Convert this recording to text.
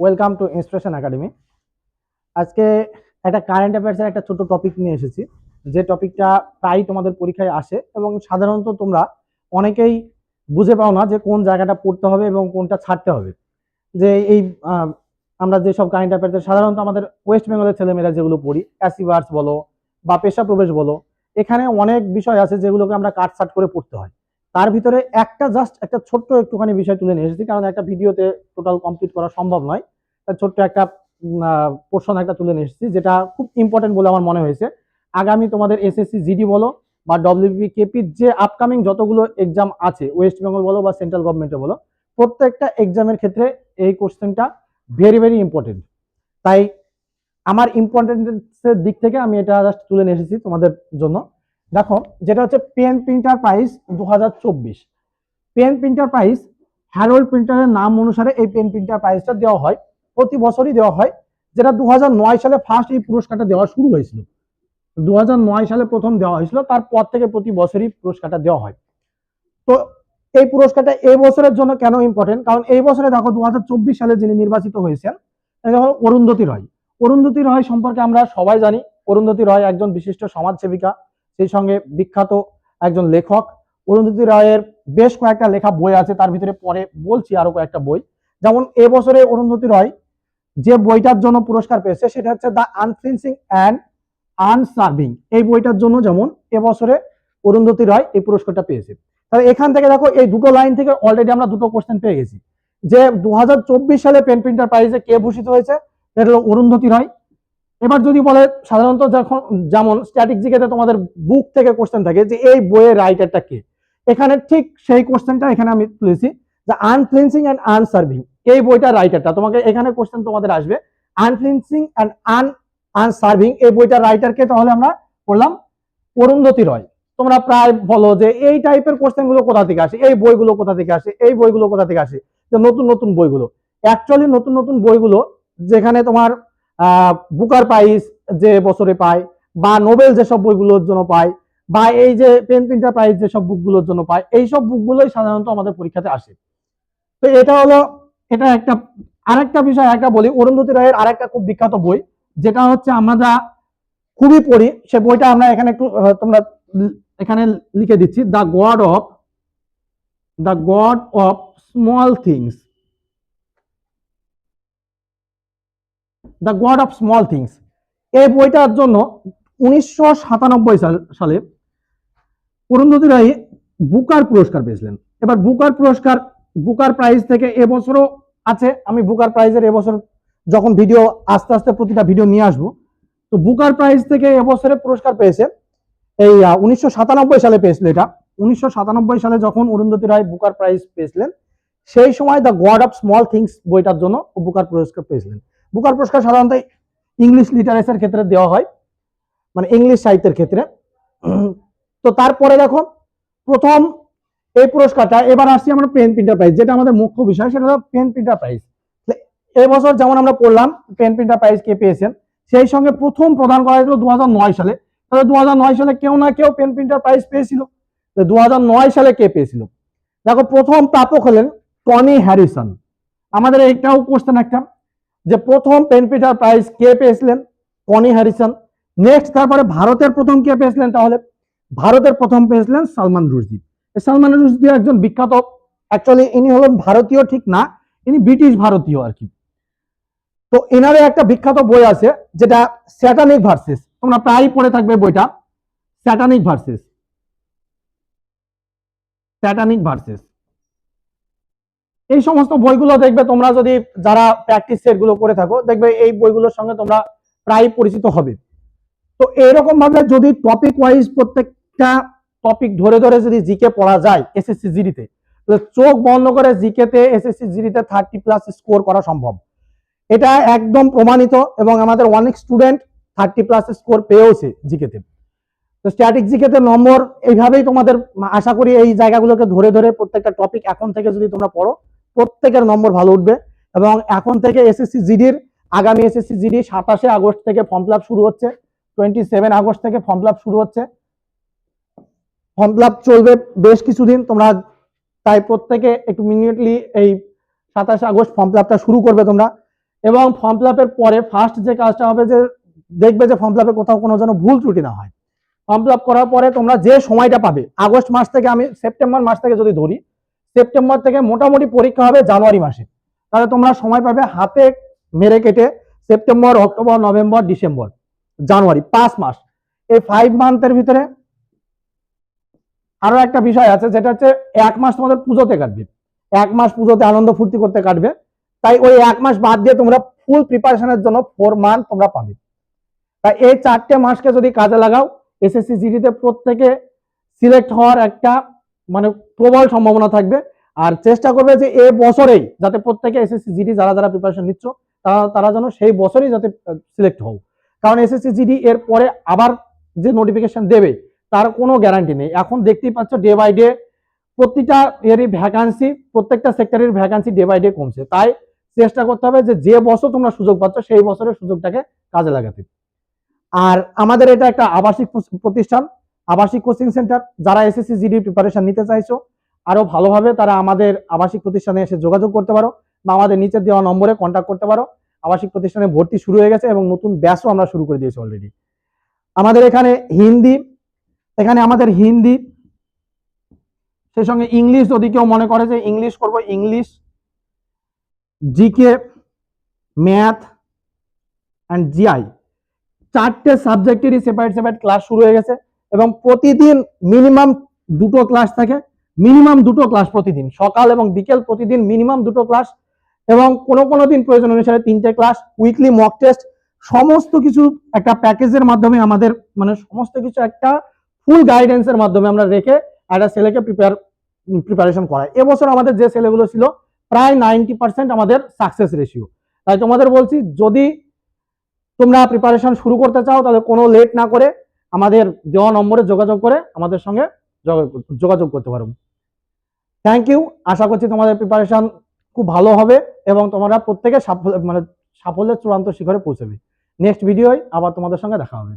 Welcome to inspiration academy আজকে একটা current অ্যাফেয়ার্সের একটা ছোট টপিক নিয়ে এসেছি। যে টপিকটা প্রায় তোমাদের পরীক্ষায় আসে এবং সাধারণত তোমরা অনেকেই বুঝে পাও না যে কোন জায়গাটা পড়তে হবে এবং কোনটা ছাড়তে হবে। যে এই আমরা যেসব কারেন্ট অ্যাফেয়ার্সের সাধারণত আমাদের ওয়েস্ট বেঙ্গলের ছেলেমেয়েরা যেগুলো পড়ি অ্যাসিভার্স বলো বা পেশা প্রবেশ বলো, এখানে অনেক বিষয় আছে যেগুলোকে আমরা কাটসাট করে পড়তে হয়। তার ভিতরে একটা জাস্ট একটা ছোট্ট একটুখানি বিষয় তুলে নিয়ে এসেছি, কারণ একটা ভিডিওতে টোটাল কমপ্লিট করা সম্ভব নয়। তার ছোট্ট একটা পোর্শন একটা তুলে নিয়ে এসেছি, যেটা খুব ইম্পর্টেন্ট বলে আমার মনে হয়েছে। আগামী তোমাদের এসএসসি জিডি বলো বা ডব্লিউবি কেপির যে আপকামিং যতগুলো এক্সাম আছে ওয়েস্ট বেঙ্গল বলো বা সেন্ট্রাল গভর্নমেন্টে বলো, প্রত্যেকটা এক্সামের ক্ষেত্রে এই কোশ্চেনটা ভেরি ভেরি ইম্পর্টেন্ট তাই আমার ইম্পর্টেন্সের দিক থেকে আমি এটা জাস্ট তুলে নিয়ে এসেছি তোমাদের জন্য। দেখো, যেটা হচ্ছে পেন প্রিন্টার প্রাইস দু হাজার চব্বিশ পেন প্রিন্টার প্রাইস হ্যারোল্ড প্রিন্টারের নাম অনুসারে এই পেন প্রিন্টার প্রাইসটা দেওয়া হয়, প্রতি বছরই দেওয়া হয়, যেটা দুহাজার নয় সালে ফার্স্ট এই পুরস্কারটা দেওয়া শুরু হয়েছিল। দুহাজার নয় সালে প্রথম দেওয়া হয়েছিল, তারপর থেকে প্রতি বছরই পুরস্কারটা দেওয়া হয়। তো এই পুরস্কারটা এই বছরের জন্য কেন ইম্পর্টেন্ট কারণ এই বছরে দেখো দু হাজার চব্বিশ সালে যিনি নির্বাচিত হয়েছেন হলো অরুন্ধতী রয়। অরুন্ধতী রয় সম্পর্কে আমরা সবাই জানি। অরুন্ধতী রয় একজন বিশিষ্ট সমাজসেবিকা। সেই সঙ্গে বিখ্যাত একজন লেখক। অরুন্ধতী রায়ের বেশ কয়েকটা লেখা বই আছে, তার ভিতরে পরে বলছি আরও কয়েকটা বই। যেমন এবছরে অরুন্ধতী রয় যে বইটার জন্য পুরস্কার পেয়েছে, সেটা হচ্ছে দ্য আনফ্লিন্সিং অ্যান্ড আনসার্ভিং এই বইটার জন্য যেমন এবছরে অরুন্ধতী রায় এই পুরস্কারটা পেয়েছে। তাহলে এখান থেকে দেখো, এই দুটো লাইন থেকে অলরেডি আমরা দুটো কোশ্চেন পেয়ে গেছি। যে দু হাজার চব্বিশ সালে পেন প্রিন্টার প্রাইজে কে ভূষিত হয়েছে? এটা হলো অরুন্ধতী রায়। এবার যদি বলে সাধারণত যখন, যেমন স্ট্যাটিক জিকেতে তোমাদের বুক থেকে কোশ্চেন থাকে যে এই বইয়ের রাইটারটা কে? এখানে ঠিক সেই কোশ্চেনটা এখানে আমি তুলেছি যে আনফ্লিন্সিং অ্যান্ড আনসার্ভিং এই বইটার রাইটারটা তোমাকে এখানে কোশ্চেন তোমাদের আসবে আনফ্লিন্সিং অ্যান্ড আন আনসার্ভিং এই বইটার রাইটারকে তাহলে আমরা বললাম অরুন্ধতী রয়। তোমরা প্রায় বলো যে এই টাইপের কোশ্চেনগুলো কোথা থেকে আসে? এই বইগুলো কোথা থেকে আসে? এই বইগুলো কোথা থেকে আসে? যে নতুন নতুন বইগুলো। অ্যাকচুয়ালি নতুন নতুন বইগুলো যেখানে তোমার বুকার প্রাইজ যে বছরে পায়, বা নোবেল যেসব বইগুলোর জন্য পায়, বা এই যে পেন প্রিন্টার প্রাইজ যেসব বুকগুলোর জন্য পায় এই সব বুকগুলোই সাধারণত আমাদের পরীক্ষাতে আসে। তো এটা হলো, এটা একটা, আরেকটা বিষয় একটা বলি, অরুন্ধতী রায়ের আরেকটা খুব বিখ্যাত বই, যেটা হচ্ছে আমরা খুবই পড়ি, সে বইটা আমরা এখানে একটু তোমরা এখানে লিখে দিচ্ছি, the god of, the god of small things. The god of small things এই বইটার জন্য উনিশশো সাতানব্বই সালে অরুন্ধতি রায় বুকার পুরস্কার পেয়েছিলেন। এবার বুকার পুরস্কার, বুকার প্রাইজ থেকে এবছরও আছে। আমি বুকার প্রাইজের এবছর যখন ভিডিও আস্তে আস্তে প্রতিটা ভিডিও নিয়ে আসব, তো বুকার প্রাইজ থেকে এবছরে পুরস্কার পেয়েছে। এই উনিশশো সাতানব্বই সালে পেয়েছিল এটা। উনিশশো সাতানব্বই সালে যখন অরুন্ধতী রায় বুকার প্রাইজ পেয়েছিলেন, সেই সময় the god of small things বইটার জন্য বুকার পুরস্কার পেয়েছিলেন। বুকার পুরস্কার সাধারণত ইংলিশ লিটারেচার ক্ষেত্রে দেওয়া হয় মানে ইংলিশ সাহিত্যের ক্ষেত্রে। তো তারপরে দেখো, প্রথম এই পুরস্কারটা, এবার আসছি আমরা পেন প্রিন্টার প্রাইজ যেটা আমাদের মুখ্য বিষয়, সেটা হলো পেন প্রিন্টার প্রাইজ এবছর যেমন আমরা পড়লাম পেন প্রিন্টার প্রাইজ কে পেয়েছেন, সেই সঙ্গে প্রথম প্রদান করা হয়েছিল দু হাজার নয় সালে। তাহলে দু হাজার নয় সালে কেউ না কেউ পেন প্রিন্টার প্রাইজ পেয়েছিল। দু হাজার নয় সালে কে পেয়েছিল? দেখো, প্রথম প্রাপক হলেন টনি হ্যারিসন। আমাদের এইটাও কোশ্চেন একটা। যে প্রথম পেন প্রিন্টার প্রাইজ কে পেয়েছিলেন? টনি হ্যারিসন নেক্সট তারপরে ভারতের প্রথম কে পেয়েছিলেন তাহলে? ভারতের প্রথম পেয়েছিলেন সালমান রুশদি। সালমান রুশদি একজন বিখ্যাত অ্যাকচুয়ালি ইনি হলেন ভারতীয় ঠিক না, ইনি ব্রিটিশ ভারতীয় আর কি। তো এনারে একটা বিখ্যাত বই আছে, যেটা স্যাটানিক ভার্সেস তোমরা প্রায়ই পড়ে থাকবে বইটা। স্যাটানিক ভার্সেস স্যাটানিক ভার্সেস এই সমস্ত বইগুলো দেখবে তোমরা যদি যারা প্র্যাকটিস সেটগুলো করে থাকো, দেখবে এই বইগুলোর সঙ্গে তোমরা প্রায় পরিচিত হবে। তো এরকম ভাবে যদি টপিক ওয়াইজ প্রত্যেকটা টপিক ধরে ধরে যদি জিকে পড়া যায় এসএসসি জিডিতে চোখ বন্ধ করে জিকে তে এসএসসি জিডিতে থার্টি প্লাস স্কোর করা সম্ভব। এটা একদম প্রমাণিত এবং আমাদের অনেক স্টুডেন্ট থার্টি প্লাস স্কোর পেয়েওছে জিকেতে তো। স্ট্যাটিক জিকেতে নম্বর এইভাবেই তোমাদের আশা করি এই জায়গাগুলোকে ধরে ধরে প্রত্যেকটা টপিক এখন থেকে যদি তোমরা পড়ো প্রত্যেকের নম্বর ভালো উঠবে এবং এখন থেকে এসএসসি জিডির আগামী এসএসসি জিডি সাতাশে আগস্ট থেকে ফর্ম ফিল শুরু হচ্ছে টোয়েন্টি সেভেন আগস্ট থেকে ফর্ম ফিল শুরু হচ্ছে। ফর্ম ফিল চলবে বেশ কিছুদিন, তোমরা তাই প্রত্যেকে একটু মিনিটলি এই সাতাশে আগস্ট ফর্ম ফিল শুরু করবে তোমরা। এবং ফর্ম ফিল পরে ফার্স্ট যে কাজটা হবে যে, দেখবে যে ফর্ম ফিল কোথাও কোনো যেন ভুল ত্রুটি না হয়। ফর্ম ফিল করার পরে তোমরা যে সময়টা পাবে, আগস্ট মাস থেকে আমি সেপ্টেম্বর মাস থেকে যদি ধরি সেপ্টেম্বর থেকে মোটামুটি পরীক্ষা হবে জানুয়ারি মাসে। তাহলে তোমরা সময় পাবে হাতে মেরে কেটে সেপ্টেম্বর, অক্টোবর, নভেম্বর, ডিসেম্বর, জানুয়ারি, পাঁচ মাস। এই ফাইভ মান্থের ভিতরে আরও একটা বিষয় আছে, যেটা হচ্ছে এক মাস তোমাদের পুজোতে কাটবে। এক মাস পুজোতে আনন্দ ফুর্তি করতে কাটবে। তাই ওই এক মাস বাদ দিয়ে তোমরা ফুল প্রিপারেশনের জন্য ফোর মান্থ তোমরা পাবে। তাই এই চারটে মাসকে যদি কাজে লাগাও এসএসসি জিডিতে প্রত্যেকে সিলেক্ট হওয়ার একটা মানে প্রবল সম্ভাবনা থাকবে। আর চেষ্টা করবে যে এ বছরেই যাতে প্রত্যেকে এসএসসি জিডি যারা যারা প্রিপারেশন নিচ্ছ, তারা তারা যেন সেই বছরই যাতে সিলেক্ট হও। কারণ এসএসসি জিডি এর পরে আবার যে নোটিফিকেশন দেবে, তার কোনো গ্যারান্টি নেই। এখন দেখতেই পাচ্ছ ডে বাই ডে প্রতিটা এরই ভ্যাকান্সি প্রত্যেকটা সেক্টরের ভ্যাকান্সি ডে বাই ডে কমছে। তাই চেষ্টা করতে হবে যে যে বছর তোমরা সুযোগ পাচ্ছ, সেই বছরের সুযোগটাকে কাজে লাগাতে। আর আমাদের এটা একটা আবাসিক প্রতিষ্ঠান আবাসিক কোচিং সেন্টার, যারা এসএসসি জিডি প্রিপারেশন নিতে চাইছো, আরও ভালোভাবে তারা আমাদের আবাসিক প্রতিষ্ঠানে এসে যোগাযোগ করতে পারো। বা আমাদের নিচের দেওয়া নম্বরে কন্ট্যাক্ট করতে পারো। আবাসিক প্রতিষ্ঠানে ভর্তি শুরু হয়ে গেছে এবং নতুন ব্যাচও আমরা শুরু করে দিয়েছি অলরেডি আমাদের এখানে হিন্দি, এখানে আমাদের হিন্দি, সেই সঙ্গে ইংলিশ, যদি কেউ মনে করে যে ইংলিশ করব, English GK math and GI চারটে সাবজেক্টেরই সেপারেট সেপারেট ক্লাস শুরু হয়ে গেছে। এবং প্রতিদিন মিনিমাম দুটো ক্লাস থাকে মিনিমাম দুটো ক্লাস প্রতিদিন, সকাল এবং বিকেল প্রতিদিন মিনিমাম দুটো ক্লাস এবং কোনো কোনো দিন প্রয়োজন অনুসারে তিনটে ক্লাস উইকলি মক টেস্ট সমস্ত কিছু একটা প্যাকেজের মাধ্যমে আমাদের মানে সমস্ত কিছু একটা ফুল গাইডেন্সের মাধ্যমে আমরা রেখে একটা ছেলেকে প্রিপেয়ার প্রিপারেশন করাই। এবছর আমাদের যে ছেলেগুলো ছিল, প্রায় নাইনটি পার্সেন্ট আমাদের সাকসেস রেশিও তাই তোমাদের বলছি, যদি তোমরা প্রিপারেশন শুরু করতে চাও, তাহলে কোনো লেট না করে আমাদের দেওয়া নম্বরে যোগাযোগ করে আমাদের সঙ্গে যোগাযোগ করতে পারো। থ্যাংক ইউ আশা করছি তোমাদের প্রিপারেশন খুব ভালো হবে এবং তোমরা প্রত্যেকে সাফল্য মানে সাফল্যের চূড়ান্ত শিখরে পৌঁছবে। নেক্সট ভিডিওয় আবার তোমাদের সঙ্গে দেখা হবে।